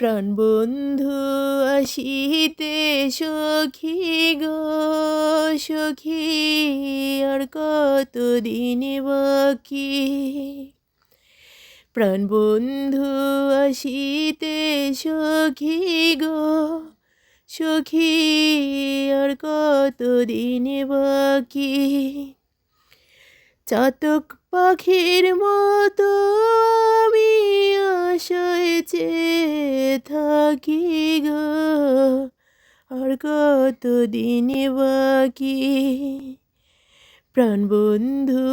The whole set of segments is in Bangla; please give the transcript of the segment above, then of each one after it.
প্রাণবন্ধু আসিতে সখী গো, সখী, আর কত দিন বাকি প্রাণবন্ধু আসিতে সখী গো, সখী, আর কত দিন বাকি? চাতক পাখির মতো আমি থাকি গো, আর কত দিন বাকি? প্রাণ বন্ধু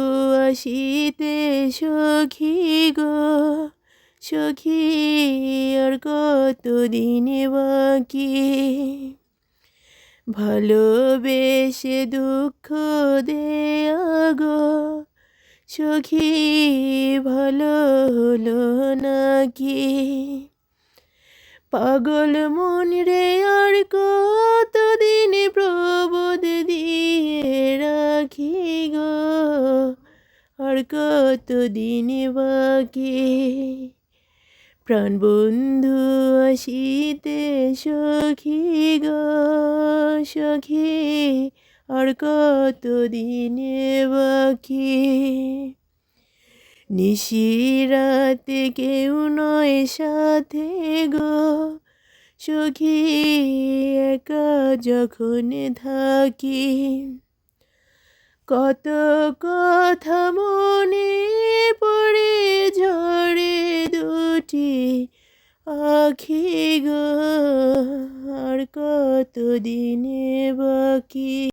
আসিতে সখী গো, সখী, আর কত দিন বাকি? ভালোবেসে দুঃখ দেয়া গো, সখী, ভালো হলো নাকি? পাগল মন রে আর কতদিন প্রবোধ দিয়ে রাখি গো? আর কতদিন বাকি? প্রাণবন্ধু আসিতে সখী গো, সখী, আর কত দিনে বাকি? নিশিরাতে কেউ নয় সাথে গো। সখী একা যখন থাকি, কত কথা মনে পড়ে ঝরে দুটি আখি গো। আর কত দিনে বাকি?